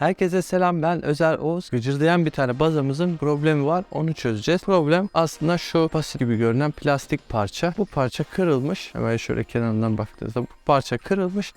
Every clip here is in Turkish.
Herkese selam ben Özer Oğuz. Gıcırdayan bir tane bazamızın problemi var onu çözeceğiz. Problem aslında şu basit gibi görünen plastik parça. Bu parça kırılmış. Hemen şöyle kenarından baktığınızda bu parça kırılmış.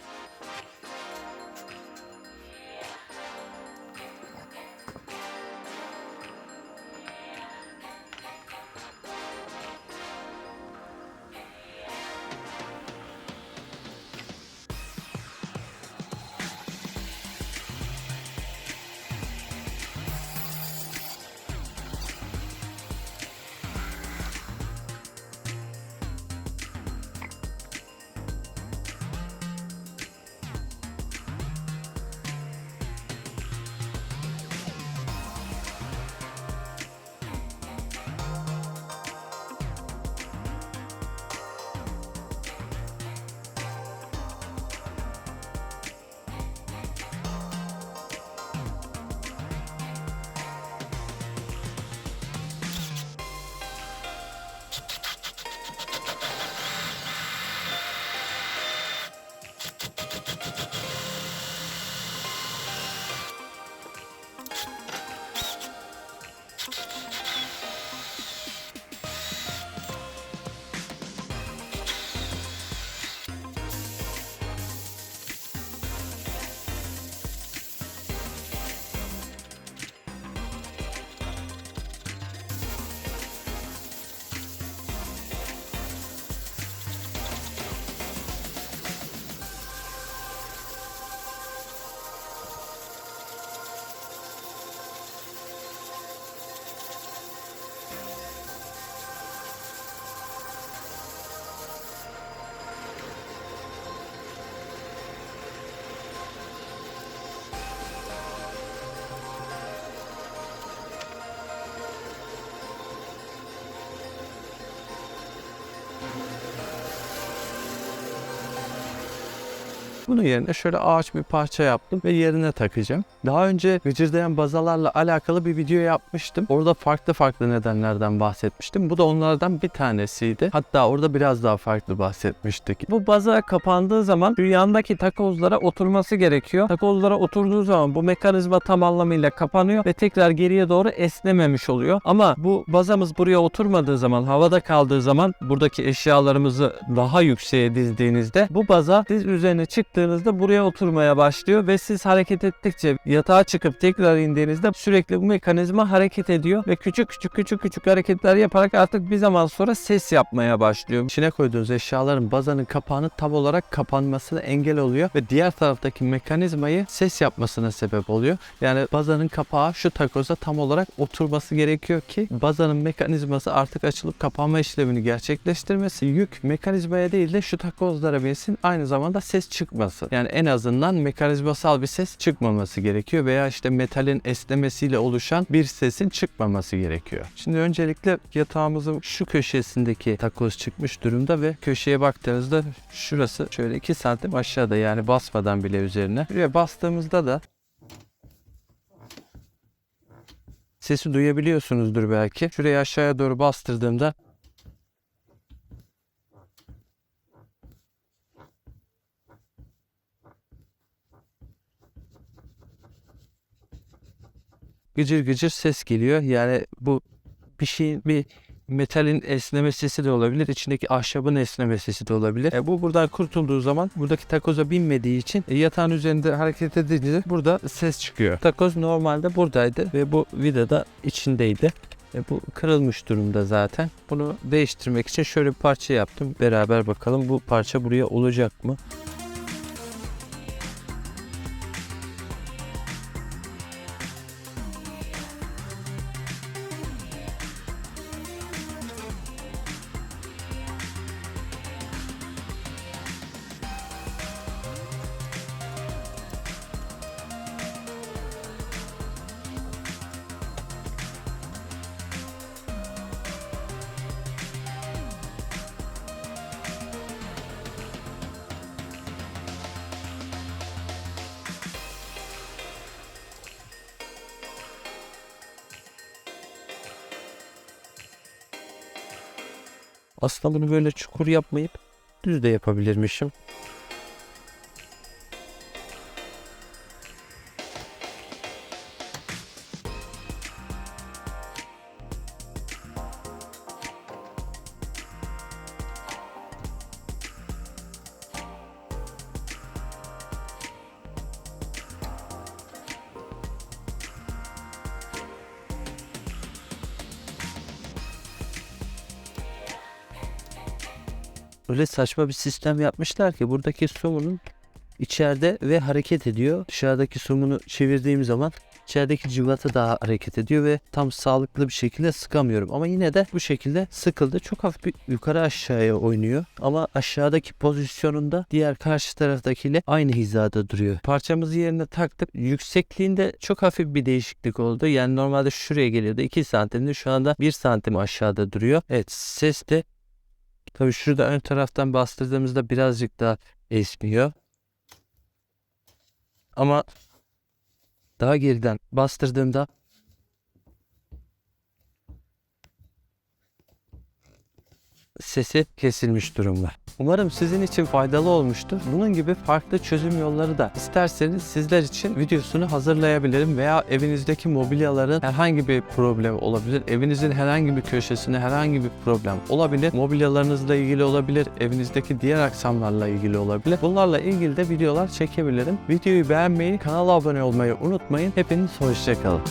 Bunun yerine şöyle ağaç bir parça yaptım ve yerine takacağım. Daha önce gıcırdayan bazalarla alakalı bir video yapmıştım. Orada farklı farklı nedenlerden bahsetmiştim. Bu da onlardan bir tanesiydi. Hatta orada biraz daha farklı bahsetmiştik. Bu baza kapandığı zaman şu yandaki takozlara oturması gerekiyor. Takozlara oturduğu zaman bu mekanizma tam anlamıyla kapanıyor ve tekrar geriye doğru esnememiş oluyor. Ama bu bazamız buraya oturmadığı zaman, havada kaldığı zaman buradaki eşyalarımızı daha yükseğe dizdiğinizde bu baza diz üzerine çıktığınızda buraya oturmaya başlıyor ve siz hareket ettikçe yatağa çıkıp tekrar indiğinizde sürekli bu mekanizma hareket ediyor ve küçük küçük küçük küçük hareketler yaparak artık bir zaman sonra ses yapmaya başlıyor. İçine koyduğunuz eşyaların bazanın kapağını tam olarak kapanmasına engel oluyor ve diğer taraftaki mekanizmayı ses yapmasına sebep oluyor. Yani bazanın kapağı şu takoza tam olarak oturması gerekiyor ki bazanın mekanizması artık açılıp kapanma işlemini gerçekleştirmesi yük mekanizmaya değil de şu takozlara binsin aynı zamanda ses çıkmasın. Yani en azından mekanizmasal bir ses çıkmaması gerekiyor veya işte metalin esnemesiyle oluşan bir sesin çıkmaması gerekiyor. Şimdi öncelikle yatağımızın şu köşesindeki takoz çıkmış durumda ve köşeye baktığınızda şurası şöyle 2 santim aşağıda yani basmadan bile üzerine. Buraya bastığımızda da sesi duyabiliyorsunuzdur belki. Şurayı aşağıya doğru bastırdığımda gıcır gıcır ses geliyor. Yani bu bir şeyin bir metalin esneme sesi de olabilir. içindeki ahşabın esneme sesi de olabilir. E, bu buradan kurtulduğu zaman buradaki takoza binmediği için e, yatağın üzerinde hareket edince burada ses çıkıyor. Takoz normalde buradaydı ve bu vidada içindeydi. E, bu kırılmış durumda zaten. Bunu değiştirmek için şöyle bir parça yaptım. Beraber bakalım bu parça buraya olacak mı? Aslında bunu böyle çukur yapmayıp düz de yapabilirmişim. Öyle saçma bir sistem yapmışlar ki buradaki somunun içeride ve hareket ediyor. Dışarıdaki somunu çevirdiğim zaman içerideki cıvata daha hareket ediyor ve tam sağlıklı bir şekilde sıkamıyorum. Ama yine de bu şekilde sıkıldı. Çok hafif bir yukarı aşağıya oynuyor. Ama aşağıdaki pozisyonunda diğer karşı taraftakiyle aynı hizada duruyor. Parçamızı yerine taktık. Yüksekliğinde çok hafif bir değişiklik oldu. Yani normalde şuraya geliyordu 2 santimde şu anda 1 santim aşağıda duruyor. Evet ses de tabii şurada ön taraftan bastırdığımızda birazcık daha esmiyor. Ama daha geriden bastırdığımda sesi kesilmiş durumda. Umarım sizin için faydalı olmuştur. Bunun gibi farklı çözüm yolları da isterseniz sizler için videosunu hazırlayabilirim veya evinizdeki mobilyaların herhangi bir problem olabilir. Evinizin herhangi bir köşesinde herhangi bir problem olabilir. Mobilyalarınızla ilgili olabilir, evinizdeki diğer aksamlarla ilgili olabilir. Bunlarla ilgili de videolar çekebilirim. Videoyu beğenmeyi, kanala abone olmayı unutmayın. Hepiniz hoşçakalın.